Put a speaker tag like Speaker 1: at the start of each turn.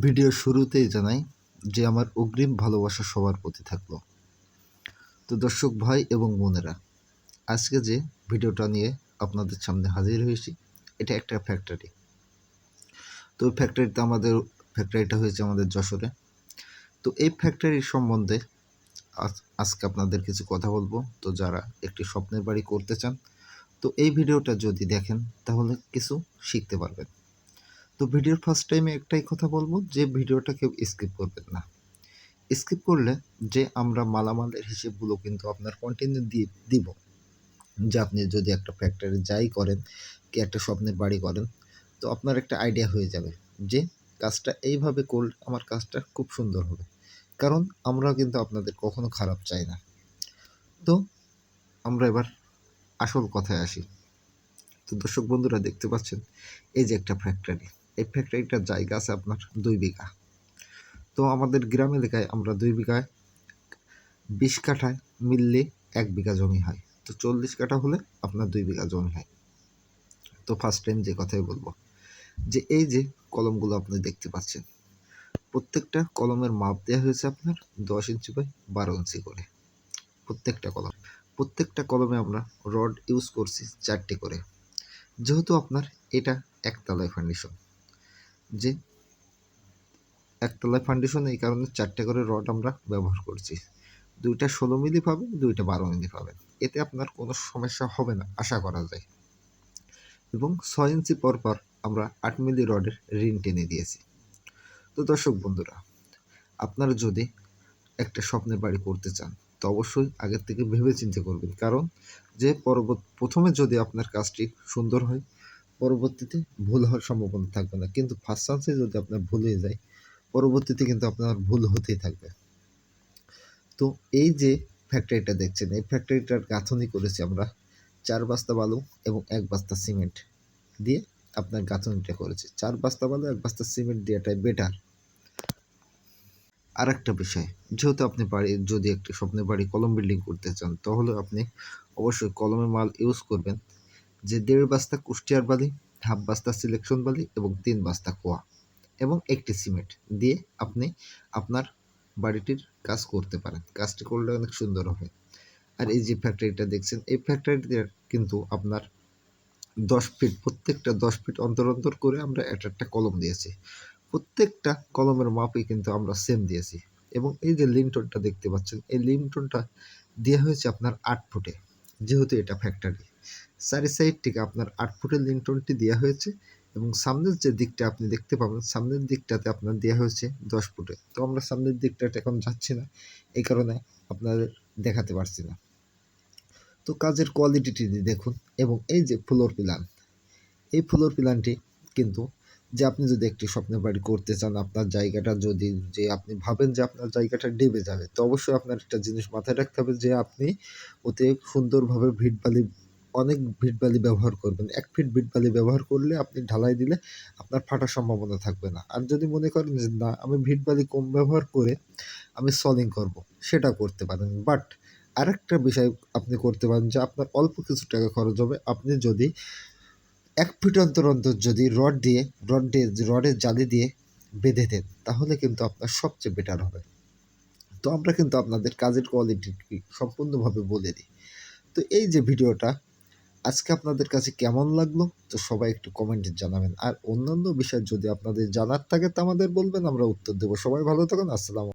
Speaker 1: Video শুরুতেই জানাই যে আমার অগ্রিম ভালোবাসা সবার প্রতি থাকল। তো দর্শক ভাই এবং বোনেরা, আজকে যে ভিডিওটা নিয়ে আপনাদের সামনে হাজির হয়েছি, এটা একটা ফ্যাক্টরি তো ওই ফ্যাক্টরিতে আমাদের ফ্যাক্টরিটা হয়েছে আমাদের যশোরে। তো এই ফ্যাক্টরির সম্বন্ধে আজ- আজকে আপনাদের কিছু কথা বলব। তো যারা একটি স্বপ্নের বাড়ি করতে চান, তো এই ভিডিওটা যদি দেখেন, তাহলে কিছু শিখতে পারবেন। তো ভিডিওর ফার্স্ট টাইমে একটাই কথা বলব যে ভিডিওটা কেউ স্কিপ করবেন না। স্কিপ করলে যে আমরা মালামালের হিসেবগুলো কিন্তু আপনার কন্টিনিউ দিয়ে দিব। যে আপনি যদি একটা ফ্যাক্টরি যাই করেন, কি একটা স্বপ্নের বাড়ি করেন, তো আপনার একটা আইডিয়া হয়ে যাবে যে কাজটা এইভাবে করলে আমার কাজটা খুব সুন্দর হবে। কারণ আমরা কিন্তু আপনাদের কখনো খারাপ চাই না। তো আমরা এবার আসল কথায় আসি। তো দর্শক বন্ধুরা দেখতে পাচ্ছেন, এই যে একটা ফ্যাক্টরি এই ফ্যাক্টরিটার জায়গা আছে আপনার দুই বিঘা। তো আমাদের গ্রাম এলাকায় আমরা দুই বিঘায় বিশ কাঠায় মিললে এক বিঘা জমি হয়। তো চল্লিশ কাঠা হলে আপনার দুই বিঘা জমি হয়। তো ফার্স্ট টাইম যে কথাই বলব, যে এই যে কলমগুলো আপনি দেখতে পাচ্ছেন, প্রত্যেকটা কলমের মাপ দেওয়া হয়েছে আপনার দশ ইঞ্চি বাই বারো ইঞ্চি করে। প্রত্যেকটা কলম, প্রত্যেকটা কলমে আমরা রড ইউজ করছি চারটে করে। যেহেতু আপনার এটা একতলায় ফাউন্ডেশন যে একতলায় ফাউন্ডেশন এই কারণে চারটে করে রড আমরা ব্যবহার করছি। দুইটা ষোলো মিলি পাবেন, দুইটা বারো মিলি পাবেন। এতে আপনার কোনো সমস্যা হবে না, আশা করা যায়। এবং ছয় ইঞ্চি পর পর আমরা আট মিলি রডের রিং টেনে দিয়েছি। তো দর্শক বন্ধুরা, আপনারা যদি একটা স্বপ্নের বাড়ি করতে চান, তো অবশ্যই আগের থেকে ভেবে চিন্তে করবেন। কারণ যে পরবর্তী প্রথমে যদি আপনার কাজটি সুন্দর হয় পরবর্তীতে ভুল হওয়ার সম্ভাবনা থাকবে না। কিন্তু ফার্স্ট চান্সে যদি আপনার ভুল হয়ে যায়, পরবর্তীতে কিন্তু আপনার ভুল হতেই থাকবে। তো এই যে ফ্যাক্টরিটা দেখছেন, এই ফ্যাক্টরিটার গাঁথনি করেছি আমরা। চার বস্তা বালু এবং এক বস্তা সিমেন্ট দিয়ে আপনার গাঁথনিটা করেছি। চার বস্তা বালু, এক বস্তা সিমেন্ট দেওয়াটাই বেটার আর একটা বিষয়, যেহেতু আপনি বাড়ি, যদি একটি স্বপ্নের বাড়ি কলম বিল্ডিং করতে চান, তাহলে আপনি অবশ্যই কলমের মাল ইউজ করবেন। যে দেড় বস্তা কুষ্টিয়ার বালি, হাফ বস্তা সিলেকশন বালি এবং তিন বস্তা কোয়া এবং একটি সিমেন্ট দিয়ে আপনি আপনার বাড়িটির কাজ করতে পারেন। কাজটি করলে অনেক সুন্দর হবে। আর এই যে ফ্যাক্টরিটা দেখছেন, এই ফ্যাক্টরিতে কিন্তু আপনার দশ ফিট প্রত্যেকটা দশ ফিট অন্তর অন্তর করে আমরা একটা একটা কলম দিয়েছি। প্রত্যেকটা কলমের মাপই কিন্তু আমরা সেম দিয়েছি এবং এই যে লিনটনটা দেখতে পাচ্ছেন, এই লিনটনটা দেওয়া হয়েছে আপনার আট ফুটে, যেহেতু এটা ফ্যাক্টরি চারি সাইড থেকে আপনার আট ফুটের লিনটনটি দেওয়া হয়েছে এবং সামনের যে দিকটা আপনি দেখতে পাবেন, সামনের দিকটাতে আপনার দেওয়া হয়েছে দশ ফুটে। তো আমরা সামনের দিকটাতে এখন যাচ্ছি না, এই কারণে আপনাদের দেখাতে পারছি না। তো কাজের কোয়ালিটিটি দেখুন এবং এই যে ফ্লোর প্ল্যান, এই ফ্লোর প্ল্যানটি কিন্তু যে আপনি যদি একটি স্বপ্নের বাড়ি করতে চান, আপনার জায়গাটা যদি যে আপনি ভাবেন যে আপনার জায়গাটা ডেবে যাবে, তো অবশ্যই আপনার একটা জিনিস মাথায় রাখতে হবে যে আপনি অতি সুন্দরভাবে বালি অনেক ভিট বালি ব্যবহার করবেন। এক ফিট ভিট বালি ব্যবহার করলে আপনি ঢালাই দিলে আপনার ফাটার সম্ভাবনা থাকবে না। আর যদি মনে করেন যে, না, আমি ভিট বালি কম ব্যবহার করে আমি সলিং করব সেটা করতে পারেন। বাট আরেকটা বিষয় আপনি করতে পারেন যে, আপনার অল্প কিছু টাকা খরচ হবে। আপনি যদি এক ফিট অন্তর অন্তর যদি রড দিয়ে রড দিয়ে, রডের জালি দিয়ে বেঁধে দেন, তাহলে কিন্তু আপনার সবচেয়ে বেটার হবে। তো আমরা কিন্তু আপনাদের কাজের কোয়ালিটি সম্পূর্ণভাবে বলে দিই। তো এই যে ভিডিওটা আজকে আপনাদের কাছে কেমন লাগল? তো সবাই একটু কমেন্টে জানাবেন। আর অন্যান্য বিষয় যদি আপনাদের জানার থাকে, তা আমাদের বলবেন, আমরা উত্তর দেবো। সবাই ভালো থাকুন, আসসালাম